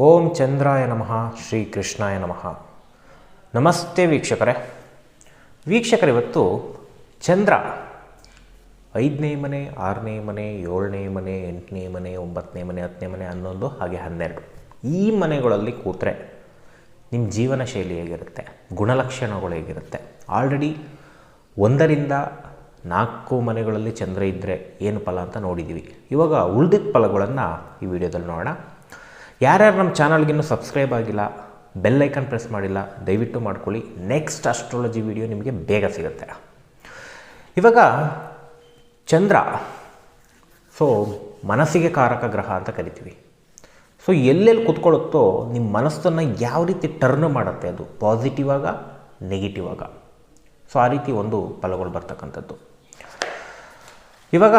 ಓಂ ಚಂದ್ರಾಯ ನಮಃ, ಶ್ರೀ ಕೃಷ್ಣಾಯ ನಮಃ. ನಮಸ್ತೆ ವೀಕ್ಷಕರೇ. ವೀಕ್ಷಕರು, ಇವತ್ತು ಚಂದ್ರ ಐದನೇ ಮನೆ, ಆರನೇ ಮನೆ, ಏಳನೇ ಮನೆ, ಎಂಟನೇ ಮನೆ, ಒಂಬತ್ತನೇ ಮನೆ, ಹತ್ತನೇ ಮನೆ ಹನ್ನೊಂದು ಹಾಗೆ ಹನ್ನೆರಡು. ಈ ಮನೆಗಳಲ್ಲಿ ಕೂತ್ರೆ ನಿಮ್ಮ ಜೀವನ ಶೈಲಿ ಹೇಗಿರುತ್ತೆ? ಗುಣಲಕ್ಷಣಗಳು ಹೇಗಿರುತ್ತೆ? ಆಲ್ರೆಡಿ ಒಂದರಿಂದ ನಾಲ್ಕು ಮನೆಗಳಲ್ಲಿ ಚಂದ್ರ ಇದ್ದರೆ ಏನು ಫಲ ಅಂತ ನೋಡಿದ್ದೀವಿ ಇವಾಗ ಉಳಿದಿದ್ದ ಫಲಗಳನ್ನು ಈ ವಿಡಿಯೋದಲ್ಲಿ ನೋಡೋಣ. ಯಾರ್ಯಾರು ನಮ್ಮ ಚಾನಲ್ಗಿನ್ನೂ ಸಬ್ಸ್ಕ್ರೈಬ್ ಆಗಿಲ್ಲ, ಬೆಲ್ ಐಕನ್ ಪ್ರೆಸ್ ಮಾಡಿಲ್ಲ, ದಯವಿಟ್ಟು ಮಾಡ್ಕೊಳ್ಳಿ. ನೆಕ್ಸ್ಟ್ ಅಸ್ಟ್ರಾಲಜಿ ವಿಡಿಯೋ ನಿಮಗೆ ಬೇಗ ಸಿಗುತ್ತೆ. ಇವಾಗ ಚಂದ್ರ ಸೊ ಮನಸ್ಸಿಗೆ ಕಾರಕ ಗ್ರಹ ಅಂತ ಕರಿತೀವಿ. ಸೊ ಎಲ್ಲೆಲ್ಲಿ ಕೂತ್ಕೊಳ್ಳುತ್ತೋ ನಿಮ್ಮ ಮನಸ್ಸನ್ನು ಯಾವ ರೀತಿ ಟರ್ನ್ ಮಾಡುತ್ತೆ ಅದು? ಪಾಸಿಟಿವ್ ಆಗ ನೆಗೆಟಿವ್ ಆಗ? ಸೊ ಆ ರೀತಿ ಒಂದು ಫಲಗಳು ಬರ್ತಕ್ಕಂಥದ್ದು. ಇವಾಗ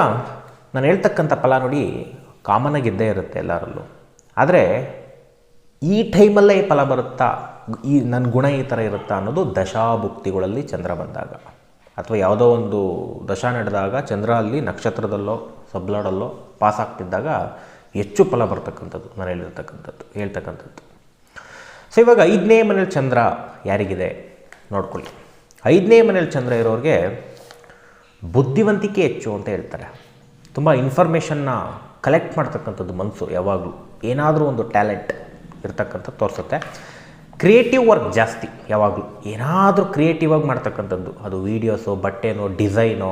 ನಾನು ಹೇಳ್ತಕ್ಕಂಥ ಫಲ ನೋಡಿ ಕಾಮನ್ ಇದ್ದೇ ಇರುತ್ತೆ ಎಲ್ಲರಲ್ಲೂ. ಆದರೆ ಈ ಟೈಮಲ್ಲೇ ಫಲ ಬರುತ್ತಾ? ಈ ನನ್ನ ಗುಣ ಈ ಥರ ಇರುತ್ತಾ ಅನ್ನೋದು ದಶಾಭುಕ್ತಿಗಳಲ್ಲಿ ಚಂದ್ರ ಬಂದಾಗ. ಅಥವಾ ಯಾವುದೋ ಒಂದು ದಶ ನಡೆದಾಗ ಚಂದ್ರ ಅಲ್ಲಿ ನಕ್ಷತ್ರದಲ್ಲೋ, ಸಬ್ಲಾಡಲ್ಲೋ ಪಾಸ್ ಆಗ್ತಿದ್ದಾಗ ಹೆಚ್ಚು ಫಲ ಬರ್ತಕ್ಕಂಥದ್ದು ನಾನು ಹೇಳಿರ್ತಕ್ಕಂಥದ್ದು ಹೇಳ್ತಕ್ಕಂಥದ್ದು. ಸೊ ಇವಾಗ ಐದನೇ ಮನೇಲಿ ಚಂದ್ರ ಯಾರಿಗಿದೆ? ನೋಡ್ಕೊಳ್ಳಿ. ಐದನೇ ಮನೇಲಿ ಚಂದ್ರ ಇರೋರಿಗೆ ಬುದ್ಧಿವಂತಿಕೆ ಹೆಚ್ಚು ಅಂತ ಹೇಳ್ತಾರೆ. ತುಂಬ ಇನ್ಫಾರ್ಮೇಷನ್ನ ಕಲೆಕ್ಟ್ ಮಾಡ್ತಕ್ಕಂಥದ್ದು ಮನಸ್ಸು ಯಾವಾಗಲೂ. ಏನಾದರೂ ಒಂದು ಟ್ಯಾಲೆಂಟ್ ಇರ್ತಕ್ಕಂಥ ತೋರಿಸುತ್ತೆ. ಕ್ರಿಯೇಟಿವ್ ವರ್ಕ್ ಜಾಸ್ತಿ ಯಾವಾಗಲೂ. ಏನಾದರೂ ಕ್ರಿಯೇಟಿವ್ ಆಗಿ ಮಾಡ್ತಕ್ಕಂಥದ್ದು. ಅದು ವೀಡಿಯೋಸು, ಬಟ್ಟೆನೋ, ಡಿಸೈನೋ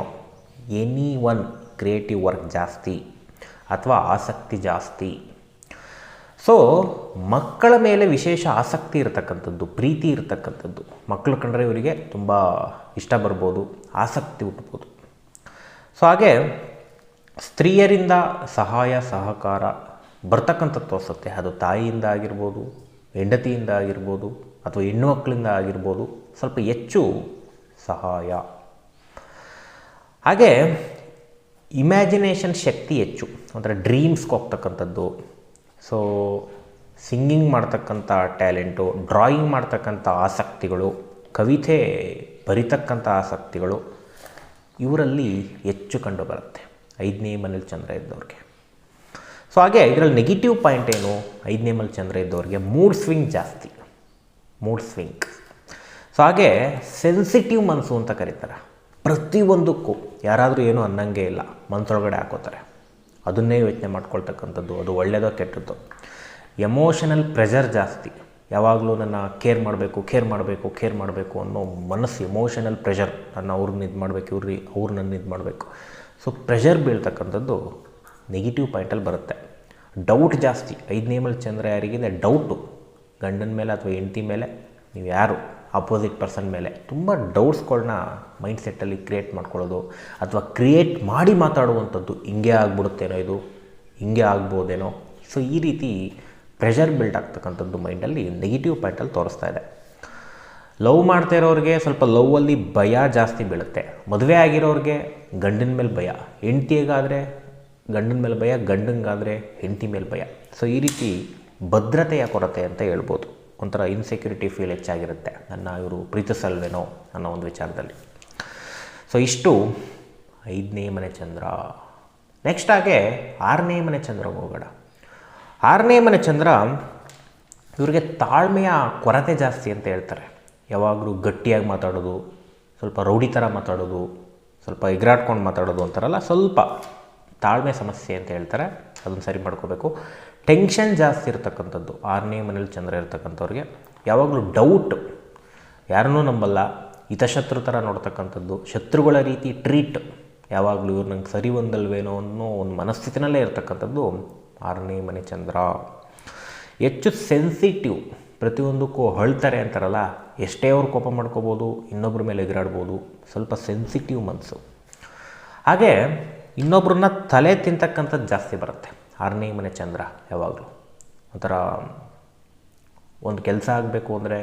ಎನಿ ಒನ್ ಕ್ರಿಯೇಟಿವ್ ವರ್ಕ್ ಜಾಸ್ತಿ ಅಥವಾ ಆಸಕ್ತಿ ಜಾಸ್ತಿ. ಸೊ ಮಕ್ಕಳ ಮೇಲೆ ವಿಶೇಷ ಆಸಕ್ತಿ ಇರತಕ್ಕಂಥದ್ದು, ಪ್ರೀತಿ ಇರತಕ್ಕಂಥದ್ದು. ಮಕ್ಕಳು ಕಂಡ್ರೆ ಇವರಿಗೆ ತುಂಬ ಇಷ್ಟ ಬರ್ಬೋದು, ಆಸಕ್ತಿ ಹುಟ್ಬೋದು ಸೊ ಹಾಗೆ ಸ್ತ್ರೀಯರಿಂದ ಸಹಾಯ, ಸಹಕಾರ ಬರ್ತಕ್ಕಂಥದ್ದು ತೋರಿಸುತ್ತೆ. ಅದು ತಾಯಿಯಿಂದ ಆಗಿರ್ಬೋದು, ಹೆಂಡತಿಯಿಂದ ಆಗಿರ್ಬೋದು, ಅಥವಾ ಹೆಣ್ಣು ಮಕ್ಕಳಿಂದ ಆಗಿರ್ಬೋದು, ಸ್ವಲ್ಪ ಹೆಚ್ಚು ಸಹಾಯ. ಹಾಗೆ ಇಮ್ಯಾಜಿನೇಷನ್ ಶಕ್ತಿ ಹೆಚ್ಚು. ಅಂದರೆ ಡ್ರೀಮ್ಸ್ಗೆ ಹೋಗ್ತಕ್ಕಂಥದ್ದು. ಸೊ ಸಿಂಗಿಂಗ್ ಮಾಡ್ತಕ್ಕಂಥ ಟ್ಯಾಲೆಂಟು ಡ್ರಾಯಿಂಗ್ ಮಾಡ್ತಕ್ಕಂಥ ಆಸಕ್ತಿಗಳು, ಕವಿತೆ ಬರಿತಕ್ಕಂಥ ಆಸಕ್ತಿಗಳು, ಇವರಲ್ಲಿ ಹೆಚ್ಚು ಕಂಡುಬರುತ್ತೆ. ಐದನೇ ಮನೇಲಿ ಚಂದ್ರ ಇದ್ದವ್ರಿಗೆ. ಸೊ ಹಾಗೆ ಇದರಲ್ಲಿ ನೆಗೆಟಿವ್ ಪಾಯಿಂಟ್ ಏನು? ಐದನೇ ಮಲ್ ಚಂದ್ರ ಇದ್ದವ್ರಿಗೆ ಮೂಡ್ ಸ್ವಿಂಗ್ ಜಾಸ್ತಿ. ಮೂಡ್ ಸ್ವಿಂಗ್ ಸೊ ಹಾಗೆ ಸೆನ್ಸಿಟಿವ್ ಮನಸ್ಸು ಅಂತ ಕರೀತಾರೆ. ಪ್ರತಿಯೊಂದಕ್ಕೂ ಯಾರಾದರೂ ಏನೂ ಅನ್ನಂಗೆ ಇಲ್ಲ ಮನಸ್ಸೊಳಗಡೆ ಹಾಕೋತಾರೆ. ಅದನ್ನೇ ಯೋಚನೆ ಮಾಡ್ಕೊಳ್ತಕ್ಕಂಥದ್ದು. ಅದು ಒಳ್ಳೆಯದೋ ಕೆಟ್ಟದ್ದು. ಎಮೋಷನಲ್ ಪ್ರೆಷರ್ ಜಾಸ್ತಿ. ಯಾವಾಗಲೂ ನನ್ನ ಕೇರ್ ಮಾಡಬೇಕು ಕೇರ್ ಮಾಡಬೇಕು ಕೇರ್ ಮಾಡಬೇಕು ಅನ್ನೋ ಮನಸ್ಸು ಎಮೋಷನಲ್ ಪ್ರೆಷರ್ ನನ್ನ ಅವ್ರನ್ನ ಇದು ಮಾಡಬೇಕು ಇವ್ರಿ ಅವ್ರು ನನ್ನ ಇದು ಮಾಡಬೇಕು ಸೊ ಪ್ರೆಷರ್ ಬೀಳ್ತಕ್ಕಂಥದ್ದು ನೆಗೆಟಿವ್ ಪಾಯಿಂಟಲ್ಲಿ ಬರುತ್ತೆ. ಡೌಟ್ ಜಾಸ್ತಿ. ಐದನೇ ಮೇಲೆ ಚಂದ್ರ ಯಾರಿಗಿದೆ ಡೌಟು. ಗಂಡನ ಮೇಲೆ ಅಥವಾ ಹೆಂಡತಿ ಮೇಲೆ, ನೀವು ಯಾರು? ಅಪೋಸಿಟ್ ಪರ್ಸನ್ ಮೇಲೆ. ತುಂಬ ಡೌಟ್ಸ್ಗಳನ್ನ ಮೈಂಡ್ ಸೆಟ್ಟಲ್ಲಿ ಕ್ರಿಯೇಟ್ ಮಾಡ್ಕೊಳ್ಳೋದು, ಅಥವಾ ಕ್ರಿಯೇಟ್ ಮಾಡಿ ಮಾತಾಡುವಂಥದ್ದು ಹಿಂಗೆ ಆಗ್ಬಿಡುತ್ತೇನೋ ಇದು? ಹಿಂಗೆ ಆಗ್ಬೋದೇನೋ? ಸೊ ಈ ರೀತಿ ಪ್ರೆಷರ್ ಬಿಲ್ಡ್ ಆಗ್ತಕ್ಕಂಥದ್ದು ಮೈಂಡಲ್ಲಿ ನೆಗೆಟಿವ್ ಪಾಯಿಂಟಲ್ಲಿ ತೋರಿಸ್ತಾ ಇದೆ. ಲವ್ ಮಾಡ್ತಾ ಇರೋರಿಗೆ ಸ್ವಲ್ಪ ಲವ್ವಲ್ಲಿ ಭಯ ಜಾಸ್ತಿ ಬೀಳುತ್ತೆ. ಮದುವೆ ಆಗಿರೋರಿಗೆ ಗಂಡನ ಮೇಲೆ ಭಯ. ಹೆಂಡ್ತಿಗಾದರೆ ಗಂಡನ ಮೇಲೆ ಭಯ, ಗಂಡಂಗಾದರೆ ಹೆಂಡತಿ ಮೇಲೆ ಭಯ. ಸೊ ಈ ರೀತಿ ಭದ್ರತೆಯ ಕೊರತೆ ಅಂತ ಹೇಳ್ಬೋದು. ಒಂಥರ ಇನ್ಸೆಕ್ಯೂರಿಟಿ ಫೀಲ್ ಹೆಚ್ಚಾಗಿರುತ್ತೆ. ನನ್ನ ಇವರು ಪ್ರೀತಿಸಲ್ವೇನೋ ಅನ್ನೋ ಒಂದು ವಿಚಾರದಲ್ಲಿ. ಸೊ ಇಷ್ಟು ಐದನೇ ಮನೆ ಚಂದ್ರ. ನೆಕ್ಸ್ಟ್ ಹಾಗೆ ಆರನೇ ಮನೆ ಚಂದ್ರ ಹೋಗೋಣ. ಆರನೇ ಮನೆ ಚಂದ್ರ ಇವರಿಗೆ ತಾಳ್ಮೆಯ ಕೊರತೆ ಜಾಸ್ತಿ ಅಂತ ಹೇಳ್ತಾರೆ. ಯಾವಾಗಲೂ ಗಟ್ಟಿಯಾಗಿ ಮಾತಾಡೋದು, ಸ್ವಲ್ಪ ರೌಡಿ ಥರ ಮಾತಾಡೋದು, ಸ್ವಲ್ಪ ಎಗ್ರಾಡ್ಕೊಂಡು ಮಾತಾಡೋದು ಅಂತಾರಲ್ಲ, ಸ್ವಲ್ಪ ತಾಳ್ಮೆ ಸಮಸ್ಯೆ ಅಂತ ಹೇಳ್ತಾರೆ, ಅದನ್ನು ಸರಿ ಮಾಡ್ಕೋಬೇಕು. ಟೆನ್ಷನ್ ಜಾಸ್ತಿ ಇರ್ತಕ್ಕಂಥದ್ದು ಆರನೇ ಮನೇಲಿ ಚಂದ್ರ ಇರ್ತಕ್ಕಂಥವ್ರಿಗೆ. ಯಾವಾಗಲೂ ಡೌಟ್ ಯಾರನ್ನೂ ನಂಬಲ್ಲ, ಹಿತಶತ್ರು ಥರ ನೋಡ್ತಕ್ಕಂಥದ್ದು, ಶತ್ರುಗಳ ರೀತಿ ಟ್ರೀಟ್ ಯಾವಾಗಲೂ ಇವ್ರು ನಂಗೆ ಸರಿ ಒಂದಲ್ವೇನೋ ಅನ್ನೋ ಒಂದು ಮನಸ್ಥಿತಿನಲ್ಲೇ ಇರ್ತಕ್ಕಂಥದ್ದು ಆರನೇ ಮನೆ ಚಂದ್ರ. ಹೆಚ್ಚು ಸೆನ್ಸಿಟಿವ್ ಪ್ರತಿಯೊಂದಕ್ಕೂ ಅಳ್ತಾರೆ ಅಂತಾರಲ್ಲ, ಎಷ್ಟೇ ಅವ್ರು ಕೋಪ ಮಾಡ್ಕೋಬೋದು ಇನ್ನೊಬ್ಬರ ಮೇಲೆ ಎಗರಾಡ್ಬೋದು, ಸ್ವಲ್ಪ ಸೆನ್ಸಿಟಿವ್ ಮನಸ್ಸು. ಹಾಗೆ ಇನ್ನೊಬ್ಬರನ್ನ ತಲೆ ತಿಂತಕ್ಕಂಥದ್ದು ಜಾಸ್ತಿ ಬರುತ್ತೆ. ಆರನೇ ಮನೆ ಚಂದ್ರ ಯಾವಾಗಲೂ. ಒಂಥರ ಒಂದು ಕೆಲಸ ಆಗಬೇಕು ಅಂದರೆ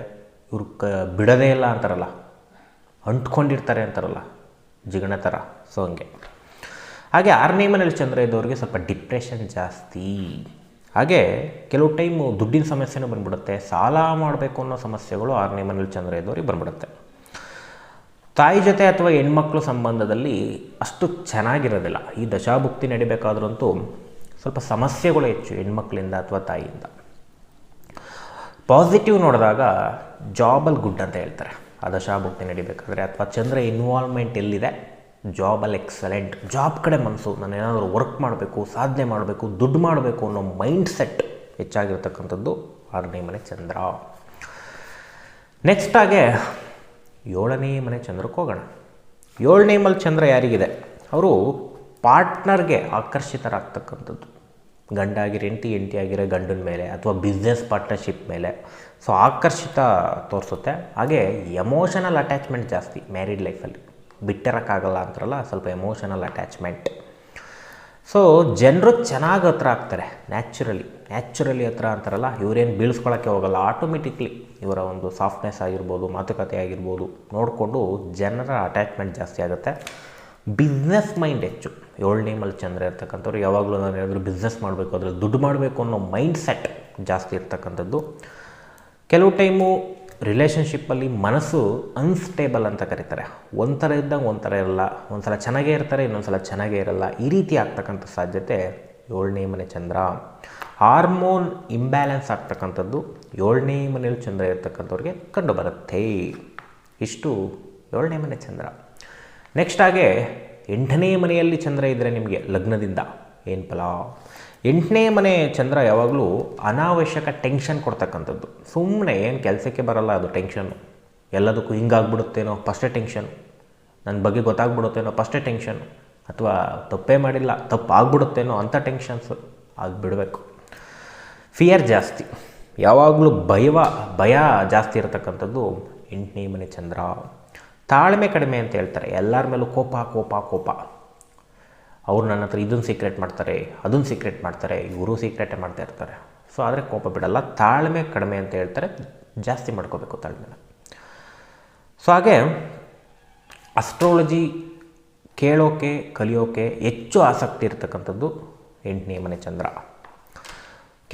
ಇವ್ರು ಕ ಬಿಡದೇ ಇಲ್ಲ ಅಂತಾರಲ್ಲ. ಅಂಟ್ಕೊಂಡಿರ್ತಾರೆ ಅಂತಾರಲ್ಲ. ಜಿಗಣ ಥರ. ಸೊ ಹಂಗೆ. ಹಾಗೆ ಆರನೇ ಮನೇಲಿ ಚಂದ್ರ ಇದ್ದವ್ರಿಗೆ ಸ್ವಲ್ಪ ಡಿಪ್ರೆಷನ್ ಜಾಸ್ತಿ. ಹಾಗೆ ಕೆಲವು ಟೈಮು ದುಡ್ಡಿನ ಸಮಸ್ಯೆನೂ ಬಂದ್ಬಿಡುತ್ತೆ. ಸಾಲ ಮಾಡಬೇಕು ಅನ್ನೋ ಸಮಸ್ಯೆಗಳು ಆರನೇ ಮನೇಲಿ ಚಂದ್ರ ಇದ್ದವ್ರಿಗೆ ಬಂದ್ಬಿಡುತ್ತೆ. ತಾಯಿ ಜೊತೆ ಅಥವಾ ಹೆಣ್ಮಕ್ಳ ಸಂಬಂಧದಲ್ಲಿ ಅಷ್ಟು ಚೆನ್ನಾಗಿರೋದಿಲ್ಲ. ಈ ದಶಾಭುಕ್ತಿ ನಡಿಬೇಕಾದ್ರಂತೂ ಸ್ವಲ್ಪ ಸಮಸ್ಯೆಗಳು ಹೆಚ್ಚು ಹೆಣ್ಮಕ್ಳಿಂದ ಅಥವಾ ತಾಯಿಯಿಂದ. ಪಾಸಿಟಿವ್ ನೋಡಿದಾಗ ಜಾಬಲ್ಲಿ ಗುಡ್ ಅಂತ ಹೇಳ್ತಾರೆ. ಆ ದಶಾಭುಕ್ತಿ ನಡಿಬೇಕಾದ್ರೆ ಅಥವಾ ಚಂದ್ರ ಇನ್ವಾಲ್ವ್ಮೆಂಟ್ ಎಲ್ಲಿದೆ? ಜಾಬಲ್ಲಿ ಎಕ್ಸಲೆಂಟ್ ಜಾಬ್ ಕಡೆ ಮನಸ್ಸು. ನಾನು ಏನಾದರೂ ವರ್ಕ್ ಮಾಡಬೇಕು, ಸಾಧನೆ ಮಾಡಬೇಕು, ದುಡ್ಡು ಮಾಡಬೇಕು ಅನ್ನೋ ಮೈಂಡ್ ಸೆಟ್ ಹೆಚ್ಚಾಗಿರ್ತಕ್ಕಂಥದ್ದು ಆರನೇ ಮನೆ ಚಂದ್ರ. ನೆಕ್ಸ್ಟ್ ಆಗೆ ಏಳನೇ ಮನೆ ಚಂದ್ರಕ್ಕೆ ಹೋಗೋಣ. ಏಳನೇ ಮಲ್ ಚಂದ್ರ ಯಾರಿಗಿದೆ? ಅವರು ಪಾರ್ಟ್ನರ್ಗೆ ಆಕರ್ಷಿತರಾಗ್ತಕ್ಕಂಥದ್ದು. ಗಂಡ ಆಗಿರೋ ಎಂಟಿ ಹೆಂಡತಿ ಆಗಿರೋ ಗಂಡನ ಮೇಲೆ ಅಥವಾ ಬಿಸ್ನೆಸ್ ಪಾರ್ಟ್ನರ್ಶಿಪ್ ಮೇಲೆ. ಸೊ ಆಕರ್ಷಿತ ತೋರಿಸುತ್ತೆ. ಹಾಗೆ ಎಮೋಷನಲ್ ಅಟ್ಯಾಚ್ಮೆಂಟ್ ಜಾಸ್ತಿ ಮ್ಯಾರಿಡ್ ಲೈಫಲ್ಲಿ ಬಿಟ್ಟಿರೋಕ್ಕಾಗಲ್ಲ ಅಂತಾರಲ್ಲ, ಸ್ವಲ್ಪ ಎಮೋಷನಲ್ ಅಟ್ಯಾಚ್ಮೆಂಟ್ ಸೊ ಜನರು ಚೆನ್ನಾಗಿ ಹತ್ರ ಆಗ್ತಾರೆ ನ್ಯಾಚುರಲಿ ನ್ಯಾಚುರಲಿ ಹತ್ರ ಅಂತಾರಲ್ಲ, ಇವರೇನು ಬೀಳ್ಸ್ಕೊಳ್ಳೋಕ್ಕೆ ಹೋಗಲ್ಲ. ಆಟೋಮೆಟಿಕ್ಲಿ ಇವರ ಒಂದು ಸಾಫ್ಟ್ನೆಸ್ ಆಗಿರ್ಬೋದು, ಮಾತುಕತೆ ಆಗಿರ್ಬೋದು ನೋಡಿಕೊಂಡು ಜನರ ಅಟ್ಯಾಚ್ಮೆಂಟ್ ಜಾಸ್ತಿ ಆಗುತ್ತೆ. ಬಿಸ್ನೆಸ್ ಮೈಂಡ್ ಹೆಚ್ಚು. ಏಳನೇ ನೇಮಲ್ಲಿ ಚಂದ್ರ ಇರ್ತಕ್ಕಂಥವ್ರು ಯಾವಾಗಲೂ ನಾನು ಏನಾದರೂ ಬಿಸ್ನೆಸ್ ಮಾಡಬೇಕು, ಅದ್ರಲ್ಲಿ ದುಡ್ಡು ಮಾಡಬೇಕು ಅನ್ನೋ ಮೈಂಡ್ ಸೆಟ್ ಜಾಸ್ತಿ ಇರ್ತಕ್ಕಂಥದ್ದು. ಕೆಲವು ಟೈಮು ರಿಲೇಷನ್ಶಿಪ್ಪಲ್ಲಿ ಮನಸ್ಸು ಅನ್ಸ್ಟೇಬಲ್ ಅಂತ ಕರೀತಾರೆ. ಒಂಥರ ಇದ್ದಂಗೆ ಒಂಥರ ಇರಲ್ಲ, ಒಂದ್ಸಲ ಚೆನ್ನಾಗೇ ಇರ್ತಾರೆ, ಇನ್ನೊಂದ್ಸಲ ಚೆನ್ನಾಗೇ ಇರಲ್ಲ. ಈ ರೀತಿ ಆಗ್ತಕ್ಕಂಥ ಸಾಧ್ಯತೆ ಏಳನೇ ಮನೆ ಚಂದ್ರ. ಹಾರ್ಮೋನ್ ಇಂಬ್ಯಾಲೆನ್ಸ್ ಆಗ್ತಕ್ಕಂಥದ್ದು ಏಳನೇ ಮನೆಯಲ್ಲಿ ಚಂದ್ರ ಇರ್ತಕ್ಕಂಥವ್ರಿಗೆ ಕಂಡು ಬರುತ್ತೆ ಇಷ್ಟು ಏಳನೇ ಮನೆ ಚಂದ್ರ. ನೆಕ್ಸ್ಟ್ ಹಾಗೆ ಎಂಟನೇ ಮನೆಯಲ್ಲಿ ಚಂದ್ರ ಇದ್ದರೆ ನಿಮಗೆ ಲಗ್ನದಿಂದ ಏನು ಫಲ? ಎಂಟನೇ ಮನೆ ಚಂದ್ರ ಯಾವಾಗಲೂ ಅನಾವಶ್ಯಕ ಟೆನ್ಷನ್ ಕೊಡ್ತಕ್ಕಂಥದ್ದು. ಸುಮ್ಮನೆ ಏನು ಕೆಲಸಕ್ಕೆ ಬರಲ್ಲ ಅದು ಟೆನ್ಷನ್ನು ಎಲ್ಲದಕ್ಕೂ ಹಿಂಗಾಗ್ಬಿಡುತ್ತೇನೋ ಫಸ್ಟೇ ಟೆನ್ಷನ್ ನನ್ನ ಬಗ್ಗೆ ಗೊತ್ತಾಗ್ಬಿಡುತ್ತೇನೋ ಫಸ್ಟೇ ಟೆನ್ಷನ್ ಅಥವಾ ತಪ್ಪೇ ಮಾಡಿಲ್ಲ ತಪ್ಪು ಆಗ್ಬಿಡುತ್ತೇನೋ ಅಂಥ ಟೆನ್ಷನ್ಸು ಅದು ಬಿಡಬೇಕು ಫಿಯರ್ ಜಾಸ್ತಿ. ಯಾವಾಗಲೂ ಭಯವ, ಭಯ ಜಾಸ್ತಿ ಇರತಕ್ಕಂಥದ್ದು ಎಂಟನೇ ಮನೆ ಚಂದ್ರ. ತಾಳ್ಮೆ ಕಡಿಮೆ ಅಂತ ಹೇಳ್ತಾರೆ. ಎಲ್ಲರ ಮೇಲೂ ಕೋಪ ಕೋಪ ಕೋಪ. ಅವ್ರು ನನ್ನ ಹತ್ರ ಇದನ್ನು ಸೀಕ್ರೆಟ್ ಮಾಡ್ತಾರೆ ಅದನ್ನು ಸೀಕ್ರೆಟ್ ಮಾಡ್ತಾರೆ, ಇವರು ಸೀಕ್ರೆಟೇ ಮಾಡ್ತಾ ಇರ್ತಾರೆ. ಸೊ ಆದರೆ ಕೋಪ ಬಿಡಲ್ಲ. ತಾಳ್ಮೆ ಕಡಿಮೆ ಅಂತ ಹೇಳ್ತಾರೆ. ಜಾಸ್ತಿ ಮಾಡ್ಕೋಬೇಕು ತಾಳ್ಮೆನ. ಸೊ ಹಾಗೆ ಅಸ್ಟ್ರಾಲಜಿ ಕೇಳೋಕೆ, ಕಲಿಯೋಕೆ ಹೆಚ್ಚು ಆಸಕ್ತಿ ಇರ್ತಕ್ಕಂಥದ್ದು ಎಂಟನೇ ಮನೆ ಚಂದ್ರ.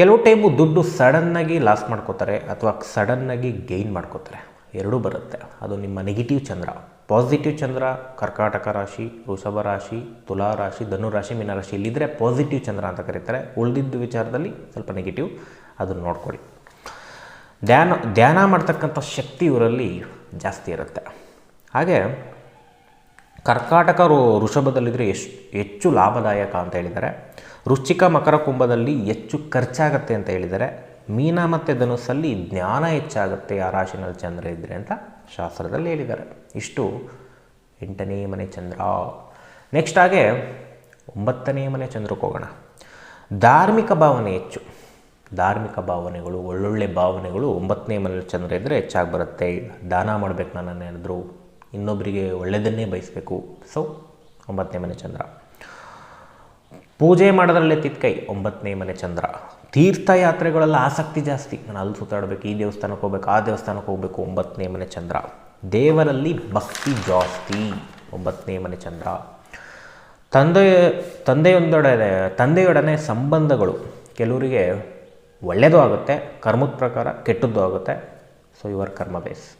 ಕೆಲವು ಟೈಮು ದುಡ್ಡು ಸಡನ್ನಾಗಿ ಲಾಸ್ ಮಾಡ್ಕೋತಾರೆ ಅಥವಾ ಸಡನ್ನಾಗಿ ಗೈನ್ ಮಾಡ್ಕೋತಾರೆ. ಎರಡೂ ಬರುತ್ತೆ. ಅದು ನಿಮ್ಮ ನೆಗೆಟಿವ್ ಚಂದ್ರ. ಪಾಸಿಟಿವ್ ಚಂದ್ರ ಕರ್ಕಾಟಕ ರಾಶಿ, ವೃಷಭ ರಾಶಿ, ತುಲಾ ರಾಶಿ, ಧನು ರಾಶಿ, ಮೀನ ರಾಶಿ ಇಲ್ಲಿದ್ದರೆ ಪಾಸಿಟಿವ್ ಚಂದ್ರ ಅಂತ ಕರೀತಾರೆ. ಉಳಿದಿದ್ದ ವಿಚಾರದಲ್ಲಿ ಸ್ವಲ್ಪ ನೆಗೆಟಿವ್ ಅದನ್ನು ನೋಡ್ಕೊಳ್ಳಿ. ಧ್ಯಾನ ಧ್ಯಾನ ಮಾಡ್ತಕ್ಕಂಥ ಶಕ್ತಿ ಇವರಲ್ಲಿ ಜಾಸ್ತಿ ಇರುತ್ತೆ. ಹಾಗೆ ಕರ್ಕಾಟಕ ವೃಷಭದಲ್ಲಿದ್ದರೆ ಎಷ್ಟು, ಹೆಚ್ಚು ಲಾಭದಾಯಕ ಅಂತ ಹೇಳಿದ್ದಾರೆ. ರುಚಿಕ ಮಕರ ಕುಂಭದಲ್ಲಿ ಹೆಚ್ಚು ಖರ್ಚಾಗತ್ತೆ ಅಂತ ಹೇಳಿದ್ದಾರೆ. ಮೀನ ಮತ್ತು ಧನುಸ್ಸಲ್ಲಿ ಜ್ಞಾನ ಹೆಚ್ಚಾಗುತ್ತೆ ಆ ರಾಶಿನಲ್ಲಿ ಚಂದ್ರ ಇದ್ದರೆ ಅಂತ ಶಾಸ್ತ್ರದಲ್ಲಿ ಹೇಳಿದ್ದಾರೆ. ಇಷ್ಟು ಎಂಟನೇ ಮನೆ ಚಂದ್ರ. ನೆಕ್ಸ್ಟ್ ಹಾಗೆ ಒಂಬತ್ತನೇ ಮನೆ ಚಂದ್ರಕ್ಕೆ ಹೋಗೋಣ. ಧಾರ್ಮಿಕ ಭಾವನೆ ಹೆಚ್ಚು. ಧಾರ್ಮಿಕ ಭಾವನೆಗಳು, ಒಳ್ಳೊಳ್ಳೆ ಭಾವನೆಗಳು ಒಂಬತ್ತನೇ ಮನೆ ಚಂದ್ರ ಇದ್ದರೆ ಹೆಚ್ಚಾಗಿ ಬರುತ್ತೆ. ದಾನ ಮಾಡಬೇಕು ನಾನು ಏನಾದರೂ. ಇನ್ನೊಬ್ಬರಿಗೆ ಒಳ್ಳೆಯದನ್ನೇ ಬಯಸಬೇಕು. ಸೊ ಒಂಬತ್ತನೇ ಮನೆ ಚಂದ್ರ. ಪೂಜೆ ಮಾಡೋದ್ರಲ್ಲೇ ತಿತ್ಕೈ, ಒಂಬತ್ತನೇ ಮನೆ ಚಂದ್ರ. ತೀರ್ಥಯಾತ್ರೆಗಳೆಲ್ಲ ಆಸಕ್ತಿ ಜಾಸ್ತಿ. ನಾನು ಅಲ್ಲಿ ಸುತ್ತಾಡಬೇಕು, ಈ ದೇವಸ್ಥಾನಕ್ಕೆ ಹೋಗ್ಬೇಕು, ಆ ದೇವಸ್ಥಾನಕ್ಕೆ ಹೋಗಬೇಕು, ಒಂಬತ್ತನೇ ಮನೆ ಚಂದ್ರ. ದೇವರಲ್ಲಿ ಭಕ್ತಿ ಜಾಸ್ತಿ, ಒಂಬತ್ತನೇ ಮನೆ ಚಂದ್ರ. ತಂದೆ, ತಂದೆಯೊಂದೊಡನೆ, ತಂದೆಯೊಡನೆ ಸಂಬಂಧಗಳು. ಕೆಲವರಿಗೆ ಒಳ್ಳೆಯದು ಆಗುತ್ತೆ, ಕರ್ಮದ ಪ್ರಕಾರ ಕೆಟ್ಟದ್ದು ಆಗುತ್ತೆ. So your karma base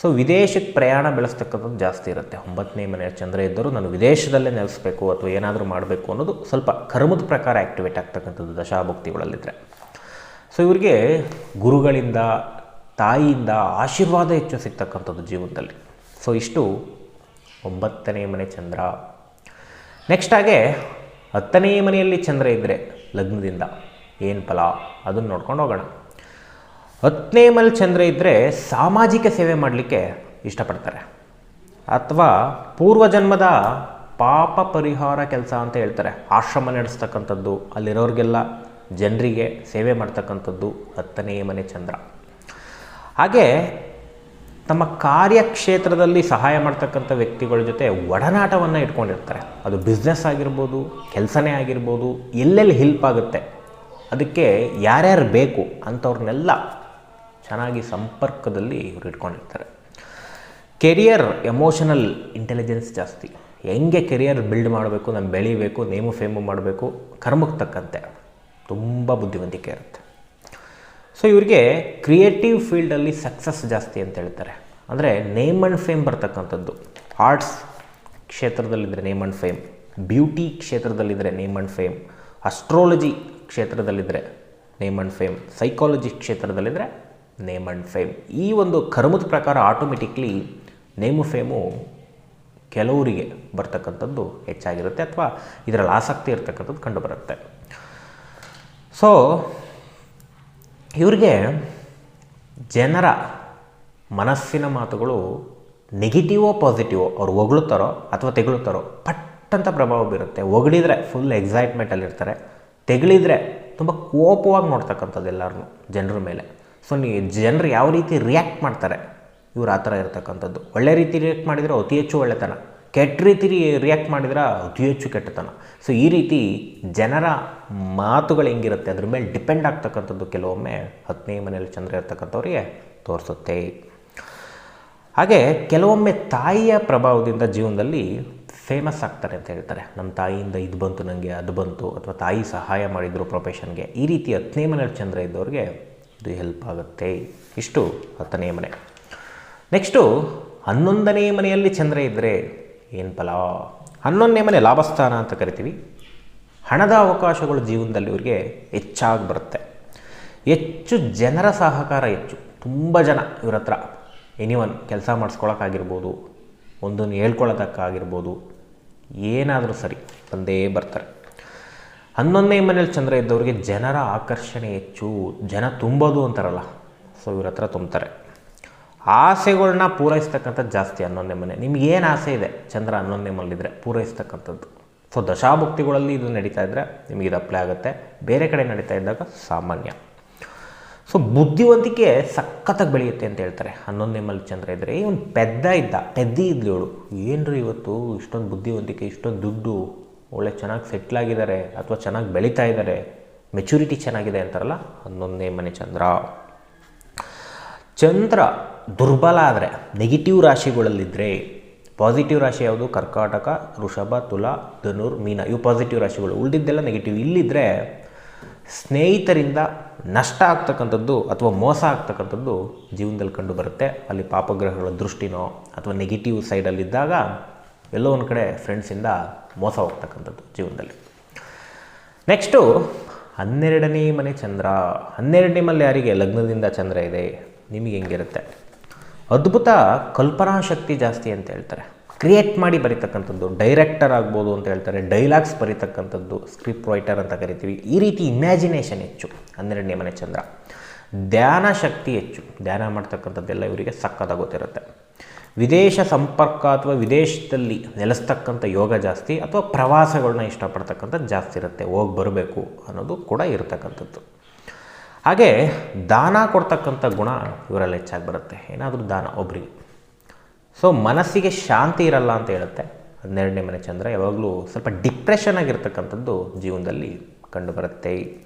so ವಿದೇಶಕ್ಕೆ ಪ್ರಯಾಣ ಬೆಳೆಸ್ತಕ್ಕಂಥದ್ದು ಜಾಸ್ತಿ ಇರುತ್ತೆ. ಒಂಬತ್ತನೇ ಮನೆಯ ಚಂದ್ರ ಇದ್ದರೂ ನಾನು ವಿದೇಶದಲ್ಲೇ ನೆಲೆಸಬೇಕು ಅಥವಾ ಏನಾದರೂ ಮಾಡಬೇಕು ಅನ್ನೋದು ಸ್ವಲ್ಪ ಕರ್ಮದ ಪ್ರಕಾರ ಆ್ಯಕ್ಟಿವೇಟ್ ಆಗ್ತಕ್ಕಂಥದ್ದು ದಶಾಭಕ್ತಿಗಳಲ್ಲಿದ್ದರೆ ಸೊ ಇವರಿಗೆ ಗುರುಗಳಿಂದ, ತಾಯಿಯಿಂದ ಆಶೀರ್ವಾದ ಹೆಚ್ಚು ಸಿಗ್ತಕ್ಕಂಥದ್ದು ಜೀವನದಲ್ಲಿ. ಸೊ ಇಷ್ಟು ಒಂಬತ್ತನೇ ಮನೆ ಚಂದ್ರ. ನೆಕ್ಸ್ಟ್ ಹಾಗೆ ಹತ್ತನೇ ಮನೆಯಲ್ಲಿ ಚಂದ್ರ ಇದ್ದರೆ ಲಗ್ನದಿಂದ ಏನು ಫಲ? ಅದನ್ನು ನೋಡ್ಕೊಂಡು ಹೋಗೋಣ. ಹತ್ತನೇ ಮಲ್ ಚಂದ್ರ ಇದ್ದರೆ ಸಾಮಾಜಿಕ ಸೇವೆ ಮಾಡಲಿಕ್ಕೆ ಇಷ್ಟಪಡ್ತಾರೆ. ಅಥವಾ ಪೂರ್ವಜನ್ಮದ ಪಾಪ ಪರಿಹಾರ ಕೆಲಸ ಅಂತ ಹೇಳ್ತಾರೆ. ಆಶ್ರಮ ನಡೆಸ್ತಕ್ಕಂಥದ್ದು, ಅಲ್ಲಿರೋರಿಗೆಲ್ಲ ಜನರಿಗೆ ಸೇವೆ ಮಾಡ್ತಕ್ಕಂಥದ್ದು ಹತ್ತನೇ ಮನೆ ಚಂದ್ರ. ಹಾಗೆ ತಮ್ಮ ಕಾರ್ಯಕ್ಷೇತ್ರದಲ್ಲಿ ಸಹಾಯ ಮಾಡ್ತಕ್ಕಂಥ ವ್ಯಕ್ತಿಗಳ ಜೊತೆ ಒಡನಾಟವನ್ನು ಇಟ್ಕೊಂಡಿರ್ತಾರೆ. ಅದು ಬಿಸ್ನೆಸ್ ಆಗಿರ್ಬೋದು, ಕೆಲಸನೇ ಆಗಿರ್ಬೋದು, ಎಲ್ಲೆಲ್ಲಿ ಹೆಲ್ಪ್ ಆಗುತ್ತೆ, ಅದಕ್ಕೆ ಯಾರ್ಯಾರು ಬೇಕು ಅಂಥವ್ರನ್ನೆಲ್ಲ ಚೆನ್ನಾಗಿ ಸಂಪರ್ಕದಲ್ಲಿ ಇವರು ಇಟ್ಕೊಂಡಿರ್ತಾರೆ. ಕೆರಿಯರ್ ಎಮೋಷನಲ್ ಇಂಟೆಲಿಜೆನ್ಸ್ ಜಾಸ್ತಿ. ಹೆಂಗೆ ಕೆರಿಯರ್ ಬಿಲ್ಡ್ ಮಾಡಬೇಕು, ನಾನು ಬೆಳಿಬೇಕು, ನೇಮು ಫೇಮು ಮಾಡಬೇಕು, ಕರ್ಮಕ್ಕೆ ತಕ್ಕಂತೆ. ತುಂಬ ಬುದ್ಧಿವಂತಿಕೆ ಇರುತ್ತೆ. ಸೊ ಇವರಿಗೆ ಕ್ರಿಯೇಟಿವ್ ಫೀಲ್ಡಲ್ಲಿ ಸಕ್ಸಸ್ ಜಾಸ್ತಿ ಅಂತ ಹೇಳ್ತಾರೆ. ಅಂದರೆ ನೇಮ್ ಆ್ಯಂಡ್ ಫೇಮ್ ಬರ್ತಕ್ಕಂಥದ್ದು. ಆರ್ಟ್ಸ್ ಕ್ಷೇತ್ರದಲ್ಲಿದ್ದರೆ ನೇಮ್ ಆ್ಯಂಡ್ ಫೇಮ್ ಬ್ಯೂಟಿ ಕ್ಷೇತ್ರದಲ್ಲಿದ್ದರೆ ನೇಮ್ ಆ್ಯಂಡ್ ಫೇಮ್ ಅಸ್ಟ್ರಾಲಜಿ ಕ್ಷೇತ್ರದಲ್ಲಿದ್ದರೆ ನೇಮ್ ಆ್ಯಂಡ್ ಫೇಮ್ ಸೈಕಾಲಜಿ ಕ್ಷೇತ್ರದಲ್ಲಿದ್ದರೆ ನೇಮ್ ಆ್ಯಂಡ್ ಫೇಮ್ ಈ ಒಂದು ಕರ್ಮದ ಪ್ರಕಾರ ಆಟೋಮೆಟಿಕ್ಲಿ ನೇಮು ಫೇಮು ಕೆಲವರಿಗೆ ಬರ್ತಕ್ಕಂಥದ್ದು ಹೆಚ್ಚಾಗಿರುತ್ತೆ ಅಥವಾ ಇದರಲ್ಲಿ ಆಸಕ್ತಿ ಇರ್ತಕ್ಕಂಥದ್ದು ಕಂಡುಬರುತ್ತೆ. ಸೊ ಇವ್ರಿಗೆ ಜನರ ಮನಸ್ಸಿನ ಮಾತುಗಳು ನೆಗೆಟಿವೋ ಪಾಸಿಟಿವೋ ಅವ್ರು ಹೊಗಳುತ್ತಾರೋ ಅಥವಾ ತೆಗಳುತ್ತಾರೋ ಪಟ್ಟಂತ ಪ್ರಭಾವ ಬೀರುತ್ತೆ. ಹೊಗಳಿದ್ರೆ ಫುಲ್ ಎಕ್ಸೈಟ್ಮೆಂಟಲ್ಲಿರ್ತಾರೆ ತೆಗಳಿದ್ರೆ ತುಂಬ ಕೋಪವಾಗಿ ನೋಡ್ತಕ್ಕಂಥದ್ದು ಎಲ್ಲರನ್ನೂ ಜನರ ಮೇಲೆ. ಸೊ ನೀ ಜನರು ಯಾವ ರೀತಿ ರಿಯಾಕ್ಟ್ ಮಾಡ್ತಾರೆ? ಇವ್ರು ಆ ಥರ ಇರ್ತಕ್ಕಂಥದ್ದು. ಒಳ್ಳೆ ರೀತಿ ರಿಯಾಕ್ಟ್ ಮಾಡಿದರೆ ಅತಿ ಹೆಚ್ಚು ಒಳ್ಳೆತನ. ಕೆಟ್ಟ ರೀತಿ ರಿಯಾಕ್ಟ್ ಮಾಡಿದ್ರೆ ಅತಿ ಹೆಚ್ಚು ಕೆಟ್ಟತನ. ಸೊ ಈ ರೀತಿ ಜನರ ಮಾತುಗಳು ಹೆಂಗಿರುತ್ತೆ, ಅದ್ರ ಮೇಲೆ ಡಿಪೆಂಡ್ ಆಗ್ತಕ್ಕಂಥದ್ದು ಕೆಲವೊಮ್ಮೆ ಹತ್ತನೇ ಮನೆಯಲ್ಲಿ ಚಂದ್ರ ಇರ್ತಕ್ಕಂಥವ್ರಿಗೆ ತೋರಿಸುತ್ತೆ. ಹಾಗೆ ಕೆಲವೊಮ್ಮೆ ತಾಯಿಯ ಪ್ರಭಾವದಿಂದ ಜೀವನದಲ್ಲಿ ಫೇಮಸ್ ಆಗ್ತಾರೆ ಅಂತ ಹೇಳ್ತಾರೆ. ನಮ್ಮ ತಾಯಿಯಿಂದ ಇದು ಬಂತು ನನಗೆ ಅದು ಬಂತು, ಅಥವಾ ತಾಯಿ ಸಹಾಯ ಮಾಡಿದರು ಪ್ರೊಫೆಷನ್ಗೆ ಈ ರೀತಿ ಹತ್ತನೇ ಮನೆಯಲ್ಲಿ ಚಂದ್ರ ಇದ್ದವ್ರಿಗೆ ಇದು ಹೆಲ್ಪ್ ಆಗುತ್ತೆ. ಇಷ್ಟು ಹತ್ತನೇ ಮನೆ. ನೆಕ್ಸ್ಟು ಹನ್ನೊಂದನೇ ಮನೆಯಲ್ಲಿ ಚಂದ್ರ ಇದ್ದರೆ ಏನು ಫಲ? ಹನ್ನೊಂದನೇ ಮನೆ ಲಾಭಸ್ಥಾನ ಅಂತ ಕರಿತೀವಿ. ಹಣದ ಅವಕಾಶಗಳು ಜೀವನದಲ್ಲಿ ಇವರಿಗೆ ಹೆಚ್ಚಾಗಿ ಬರುತ್ತೆ. ಹೆಚ್ಚು ಜನರ ಸಹಕಾರ ಹೆಚ್ಚು. ತುಂಬ ಜನ ಇವ್ರ ಹತ್ರ. ಎನಿವನ್ ಕೆಲಸ ಮಾಡಿಸ್ಕೊಳಕ್ಕಾಗಿರ್ಬೋದು ಒಂದನ್ನು ಹೇಳ್ಕೊಳ್ಳೋದಕ್ಕಾಗಿರ್ಬೋದು ಏನಾದರೂ ಸರಿ, ಬಂದೇ ಬರ್ತಾರೆ. ಹನ್ನೊಂದನೇ ಮನೇಲಿ ಚಂದ್ರ ಇದ್ದವ್ರಿಗೆ ಜನರ ಆಕರ್ಷಣೆ ಹೆಚ್ಚು, ಜನ ತುಂಬೋದು ಅಂತಾರಲ್ಲ. ಸೊ ಇವ್ರ ಹತ್ರ ತುಂಬ್ತಾರೆ. ಆಸೆಗಳನ್ನ ಪೂರೈಸ್ತಕ್ಕಂಥದ್ದು ಜಾಸ್ತಿ ಹನ್ನೊಂದನೇ ಮನೆ. ನಿಮ್ಗೆ ಏನು ಆಸೆ ಇದೆ? ಚಂದ್ರ ಹನ್ನೊಂದನೇ ಮನೇಲಿದ್ದರೆ ಪೂರೈಸ್ತಕ್ಕಂಥದ್ದು. ಸೊ ದಶಾಭುಕ್ತಿಗಳಲ್ಲಿ ಇದು ನಡೀತಾ ಇದ್ದರೆ ನಿಮಗೆ ಇದು ಅಪ್ಲೈ ಆಗುತ್ತೆ. ಬೇರೆ ಕಡೆ ನಡೀತಾ ಇದ್ದಾಗ ಸಾಮಾನ್ಯ. ಸೊ ಬುದ್ಧಿವಂತಿಕೆ ಸಖತ್ತಾಗಿ ಬೆಳೆಯುತ್ತೆ ಅಂತ ಹೇಳ್ತಾರೆ. ಹನ್ನೊಂದನೇ ಮಲ್ಲಿ ಚಂದ್ರ ಇದ್ದರೆ ಇವನು ಪೆದ್ದ ಇದ್ದ. ಪೆದ್ದಿ ಇದ್ಲವಳು ಏನ್ರಿ ಇವತ್ತು? ಇಷ್ಟೊಂದು ಬುದ್ಧಿವಂತಿಕೆ, ಇಷ್ಟೊಂದು ದುಡ್ಡು. ಒಳ್ಳೆ ಚೆನ್ನಾಗಿ ಸೆಟ್ಲಾಗಿದ್ದಾರೆ ಅಥವಾ ಚೆನ್ನಾಗಿ ಬೆಳೀತಾ ಇದ್ದಾರೆ ಮೆಚುರಿಟಿ ಚೆನ್ನಾಗಿದೆ ಅಂತಾರಲ್ಲ, ಹನ್ನೊಂದನೇ ಮನೆ ಚಂದ್ರ. ಚಂದ್ರ ದುರ್ಬಲ ಆದರೆ ನೆಗೆಟಿವ್ ರಾಶಿಗಳಲ್ಲಿದ್ದರೆ ಪಾಸಿಟಿವ್ ರಾಶಿ ಯಾವುದು? ಕರ್ಕಾಟಕ ಋಷಭ ತುಲಾ, ಧನುರ್, ಮೀನ. ಇವು ಪಾಸಿಟಿವ್ ರಾಶಿಗಳು. ಉಳಿದಿದ್ದೆಲ್ಲ ನೆಗೆಟಿವ್ ಇಲ್ಲಿದ್ದರೆ ಸ್ನೇಹಿತರಿಂದ ನಷ್ಟ ಆಗ್ತಕ್ಕಂಥದ್ದು ಅಥವಾ ಮೋಸ ಆಗ್ತಕ್ಕಂಥದ್ದು ಜೀವನದಲ್ಲಿ ಕಂಡು ಬರುತ್ತೆ ಅಲ್ಲಿ ಪಾಪಗ್ರಹಗಳ ದೃಷ್ಟಿನೋ ಅಥವಾ ನೆಗೆಟಿವ್ ಸೈಡಲ್ಲಿದ್ದಾಗ ಎಲ್ಲೋ ಒಂದು ಕಡೆ ಫ್ರೆಂಡ್ಸಿಂದ ಮೋಸ ಹೋಗ್ತಕ್ಕಂಥದ್ದು ಜೀವನದಲ್ಲಿ. ನೆಕ್ಸ್ಟು ಹನ್ನೆರಡನೇ ಮನೆ ಚಂದ್ರ. ಹನ್ನೆರಡನೇ ಮನೆ ಯಾರಿಗೆ? ಲಗ್ನದಿಂದ ಚಂದ್ರ ಇದೆ. ನಿಮಗೆ ಹೆಂಗಿರುತ್ತೆ? ಅದ್ಭುತ ಕಲ್ಪನಾ ಶಕ್ತಿ ಜಾಸ್ತಿ ಅಂತ ಹೇಳ್ತಾರೆ. ಕ್ರಿಯೇಟ್ ಮಾಡಿ ಬರೀತಕ್ಕಂಥದ್ದು ಡೈರೆಕ್ಟರ್ ಆಗ್ಬೋದು ಅಂತ ಹೇಳ್ತಾರೆ ಡೈಲಾಗ್ಸ್ ಬರೀತಕ್ಕಂಥದ್ದು ಸ್ಕ್ರಿಪ್ಟ್ ರೈಟರ್ ಅಂತ ಕರಿತೀವಿ. ಈ ರೀತಿ ಇಮ್ಯಾಜಿನೇಷನ್ ಹೆಚ್ಚು, ಹನ್ನೆರಡನೇ ಮನೆ ಚಂದ್ರ. ಧ್ಯಾನ ಶಕ್ತಿ ಹೆಚ್ಚು. ಧ್ಯಾನ ಮಾಡ್ತಕ್ಕಂಥದ್ದೆಲ್ಲ ಇವರಿಗೆ ಸಕ್ಕತ್ತಾಗಿ ಗೊತ್ತಿರುತ್ತೆ. ವಿದೇಶ ಸಂಪರ್ಕ ಅಥವಾ ವಿದೇಶದಲ್ಲಿ ನೆಲೆಸ್ತಕ್ಕಂಥ ಯೋಗ ಜಾಸ್ತಿ ಅಥವಾ ಪ್ರವಾಸಗಳನ್ನ ಇಷ್ಟಪಡ್ತಕ್ಕಂಥದ್ದು ಜಾಸ್ತಿ ಇರುತ್ತೆ, ಹೋಗಿ ಬರಬೇಕು ಅನ್ನೋದು ಕೂಡ ಇರತಕ್ಕಂಥದ್ದು. ಹಾಗೆ ದಾನ ಕೊಡ್ತಕ್ಕಂಥ ಗುಣ ಇವರಲ್ಲಿ ಹೆಚ್ಚಾಗಿ ಬರುತ್ತೆ. ಏನಾದರೂ ದಾನ ಒಬ್ರಿಗೆ. ಸೊ ಮನಸ್ಸಿಗೆ ಶಾಂತಿ ಇರಲ್ಲ ಅಂತ ಹೇಳುತ್ತೆ. ಹನ್ನೆರಡನೇ ಮನೆ ಚಂದ್ರ ಯಾವಾಗಲೂ ಸ್ವಲ್ಪ ಡಿಪ್ರೆಷನ್ ಆಗಿರ್ತಕ್ಕಂಥದ್ದು ಜೀವನದಲ್ಲಿ ಕಂಡುಬರುತ್ತೆ.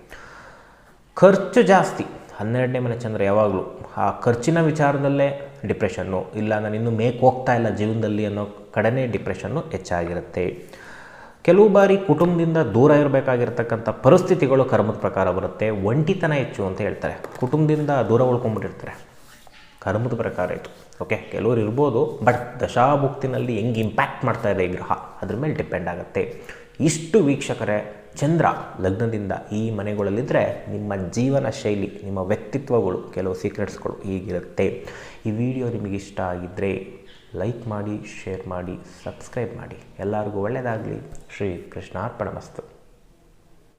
ಖರ್ಚು ಜಾಸ್ತಿ. ಹನ್ನೆರಡನೇ ಮನೆ ಚಂದ್ರ ಯಾವಾಗಲೂ ಆ ಖರ್ಚಿನ ವಿಚಾರದಲ್ಲೇ ಡಿಪ್ರೆಷನ್ನು ಇಲ್ಲ ನಾನು ಇನ್ನೂ ಮೇಕ್ ಹೋಗ್ತಾ ಇಲ್ಲ ಜೀವನದಲ್ಲಿ ಅನ್ನೋ ಕಡೆನೇ ಡಿಪ್ರೆಷನ್ನು ಹೆಚ್ಚಾಗಿರುತ್ತೆ. ಕೆಲವು ಬಾರಿ ಕುಟುಂಬದಿಂದ ದೂರ ಇರಬೇಕಾಗಿರ್ತಕ್ಕಂಥ ಪರಿಸ್ಥಿತಿಗಳು ಕರ್ಮದ ಪ್ರಕಾರ ಬರುತ್ತೆ. ಒಂಟಿತನ ಹೆಚ್ಚು ಅಂತ ಹೇಳ್ತಾರೆ. ಕುಟುಂಬದಿಂದ ದೂರ ಉಳ್ಕೊಂಡ್ಬಿಟ್ಟಿರ್ತಾರೆ. ಕರ್ಮದ ಪ್ರಕಾರ ಇದು. ಓಕೆ ಕೆಲವರು ಇರ್ಬೋದು ಬಟ್ ದಶಾಭುಕ್ತಿನಲ್ಲಿ ಹೆಂಗೆ ಇಂಪ್ಯಾಕ್ಟ್ ಮಾಡ್ತಾ ಇದೆ ಗ್ರಹ? ಅದ್ರ ಮೇಲೆ ಡಿಪೆಂಡ್ ಆಗುತ್ತೆ. ಇಷ್ಟು ವೀಕ್ಷಕರೇ, ಚಂದ್ರ ಲಗ್ನದಿಂದ ಈ ಮನೆಗಳಲ್ಲಿದ್ದರೆ ನಿಮ್ಮ ಜೀವನ ಶೈಲಿ ನಿಮ್ಮ ವ್ಯಕ್ತಿತ್ವಗಳು, ಕೆಲವು ಸೀಕ್ರೆಟ್ಸ್ಗಳು ಹೀಗಿರುತ್ತೆ ಈ ವಿಡಿಯೋ ನಿಮಗೆ ಇಷ್ಟ ಆಗಿದ್ದರೆ ಲೈಕ್ ಮಾಡಿ, ಶೇರ್ ಮಾಡಿ, ಸಬ್ಸ್ಕ್ರೈಬ್ ಮಾಡಿ. ಎಲ್ಲರಿಗೂ ಒಳ್ಳೆಯದಾಗಲಿ ಶ್ರೀ ಕೃಷ್ಣಾರ್ಪಣ ಮಸ್ತು.